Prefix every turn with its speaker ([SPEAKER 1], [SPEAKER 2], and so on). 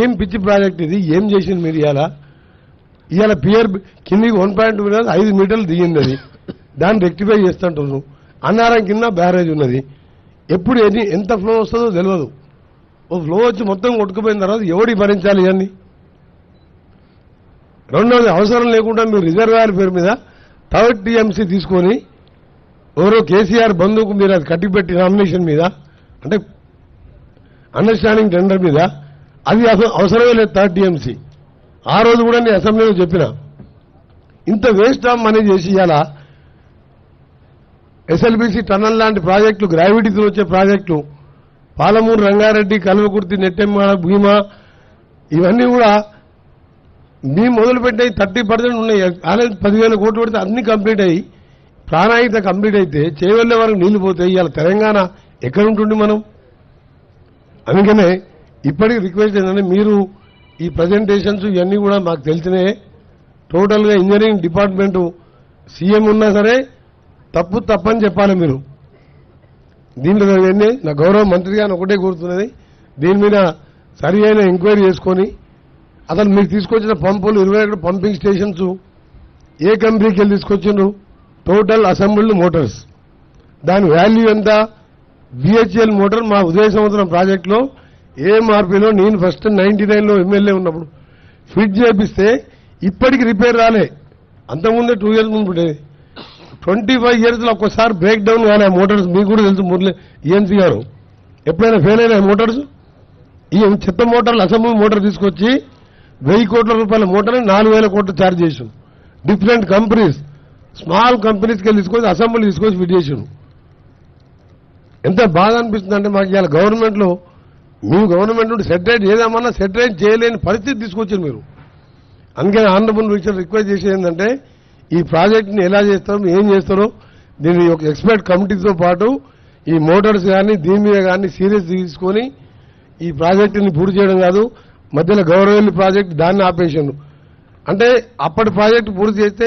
[SPEAKER 1] ఏం పిచ్చి ప్రాజెక్ట్ ఇది? ఏం చేసింది మీరు ఇవాళ ఇవాళ పియర్ కిందికి వన్ పాయింట్ ఐదు మీటర్లు దిగింది అది. దాన్ని రెక్టిఫై చేస్తుంటారు. అన్నారం కింద బ్యారేజ్ ఉన్నది. ఎప్పుడు ఎన్ని ఎంత ఫ్లో వస్తుందో తెలియదు ఓ ఫ్లో వచ్చి మొత్తం కొట్టుకుపోయిన తర్వాత ఎవడి భరించాలి ఇవన్నీ? రెండవది అవసరం లేకుండా మీరు రిజర్వాయర్ పేరు మీద థర్డ్ టీఎంసీ తీసుకొని ఎవరో కేసీఆర్ బంధువుకు మీరు అది కట్టిపెట్టి నామినేషన్ మీద అంటే అండర్స్టాండింగ్ టెండర్ మీద అది అసలు అవసరమే లేదు థర్డ్ టీఎంసీ ఆ రోజు కూడా నేను అసెంబ్లీలో చెప్పిన. ఇంత వేస్ట్ ఆఫ్ మనీ చేసి ఇవాళ ఎస్ఎల్బీసీ టన్నల్ లాంటి ప్రాజెక్టులు గ్రావిటీతో వచ్చే ప్రాజెక్టులు పాలమూరు రంగారెడ్డి కల్వకుర్తి నెట్టెమ్మ భీమా ఇవన్నీ కూడా మీ మొదలుపెట్టే థర్టీ పర్సెంట్ ఉన్నాయి. ఆల్రెడీ పదివేల కోట్లు పెడితే అన్ని కంప్లీట్ అయ్యి ప్రాణాయిత కంప్లీట్ అయితే చేయవల్లే వరకు నీళ్ళు పోతాయి. ఇవాళ తెలంగాణ ఎక్కడ మనం? అందుకనే ఇప్పటికి రిక్వెస్ట్ ఏంటంటే మీరు ఈ ప్రజెంటేషన్స్ ఇవన్నీ కూడా మాకు తెలిసినాయే టోటల్గా ఇంజనీరింగ్ డిపార్ట్మెంట్ సీఎం ఉన్నా సరే తప్పు తప్పని చెప్పాలి మీరు. దీంట్లో ఏంది నా గౌరవ మంత్రి గారిని ఒకటే కోరుతున్నది. దీని మీద సరి అయిన ఎంక్వైరీ చేసుకొని అసలు మీరు తీసుకొచ్చిన పంపులు ఇరవై ఒకటి పంపింగ్ స్టేషన్స్ ఏ కంపెనీకి వెళ్ళి తీసుకొచ్చిండ్రు? టోటల్ అసెంబ్ల్డ్ మోటార్స్ దాని వాల్యూ ఎంత? బిహెచ్ఎల్ మోటార్ మా ఉదయ సంవత్సరం ప్రాజెక్టులో ఏఎంఆర్పీలో నేను ఫస్ట్ నైన్టీ నైన్లో ఎమ్మెల్యే ఉన్నప్పుడు ఫిట్ చేపిస్తే ఇప్పటికి రిపేర్ రాలే. అంతకుముందే టూ ఇయర్స్ ముందు ఉండేది. ట్వంటీ ఫైవ్ ఇయర్స్లో ఒక్కసారి బ్రేక్ డౌన్ కానీ ఆ మోటార్స్ మీకు కూడా తెలుసు మురళి ఈఎన్సీ గారు. ఎప్పుడైనా ఫెయిల్ అయినా మోటార్స్ ఈ చెత్త మోటార్లు అసెంబ్లీ మోటార్ తీసుకొచ్చి వెయ్యి కోట్ల రూపాయల మోటార్ నాలుగు వేల కోట్లు ఛార్జ్ చేసాం డిఫరెంట్ కంపెనీస్ స్మాల్ కంపెనీస్కి వెళ్ళి తీసుకొచ్చి అసెంబ్లీ తీసుకొచ్చి ఫిట్ చేసాను ఎంత బాధ అనిపిస్తుంది అంటే మాకు ఇవాళ గవర్నమెంట్లో మేము గవర్నమెంట్ నుండి సెటరేట్ చేద్దామన్నా సెటరేట్ చేయలేని పరిస్థితి తీసుకొచ్చారు మీరు. అందుకని ఆనరబుల్ మినిస్టర్ రిక్వెస్ట్ చేసేది ఏంటంటే ఈ ప్రాజెక్ట్ని ఎలా చేస్తారో ఏం చేస్తారో దీని ఒక ఎక్స్పర్ట్ కమిటీతో పాటు ఈ మోటార్స్ కానీ దీని మీద కానీ సీరియస్ తీసుకొని ఈ ప్రాజెక్టుని పూర్తి చేయడం కాదు మధ్యలో గౌరవల్లి ప్రాజెక్ట్ దాన్ని ఆపేసాను అంటే అప్పటి ప్రాజెక్టు పూర్తి చేస్తే